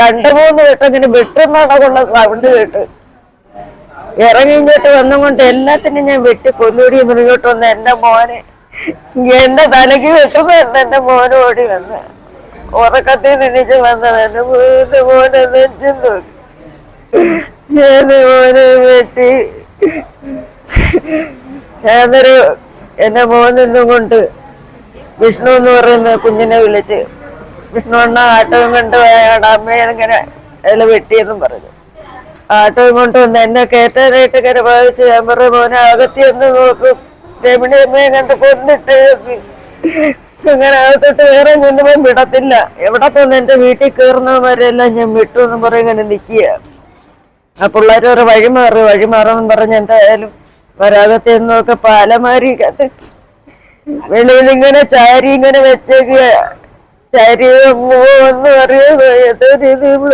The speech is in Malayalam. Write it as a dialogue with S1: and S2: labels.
S1: രണ്ടു മൂന്ന് വട്ടം ഇങ്ങനെ വെട്ടുന്നടക്കുള്ള സൗണ്ട് കേട്ട്. ഇറങ്ങി ഇങ്ങോട്ട് വന്നുകൊണ്ട് എല്ലാത്തിനും ഞാൻ വെട്ടി കൊല്ലൂടി മുറിയോട്ട് വന്ന് എന്റെ മോനെ. എന്റെ തലയ്ക്ക് വെട്ടുമ്പോ എന്റെ മോന് ഓടി വന്ന്. ഉറക്കത്തിൽ നിന്നിച്ച് വന്നത് എന്റെ മൂന്ന് മോനെ നെഞ്ചും നോക്കി. എന്റെ മോനെ വെട്ടി. ഞാനൊരു എന്റെ മോനെന്നും കൊണ്ട് വിഷ്ണു എന്ന് പറയുന്ന കുഞ്ഞിനെ വിളിച്ച് വിഷ്ണു അണ്ണ ആട്ടവും കൊണ്ട് അയാളുടെ അമ്മയെ ഇങ്ങനെ വെട്ടിയെന്നും പറഞ്ഞു. ആട്ടവും കൊണ്ട് വന്ന് എന്നെ കയറ്റാനായിട്ട് ഇങ്ങനെ ഭാവിച്ച് ഞാൻ പറഞ്ഞു മോനെ അകത്തി എന്ന് നോക്കും. രമണി അമ്മയെ കണ്ട് കൊന്നിട്ട് ഇങ്ങനെ അകത്തോട്ട് വേറെ ചെന്നപ്പോൾ വിടത്തില്ല. എവിടെ തന്നെ എന്റെ വീട്ടിൽ കയറുന്നവരെല്ലാം ഞാൻ വിട്ടു എന്നും പറയും ഇങ്ങനെ നിൽക്കുക ആ പിള്ളേർ ഒരു വഴി മാറി വഴി പറഞ്ഞ് എന്തായാലും വരാകത്തെ നോക്കെ പാലമാരി വെളിയിൽ ഇങ്ങനെ ചാരി ഇങ്ങനെ വെച്ചേക്കുക ചാരി എന്ന് പറയുന്നത്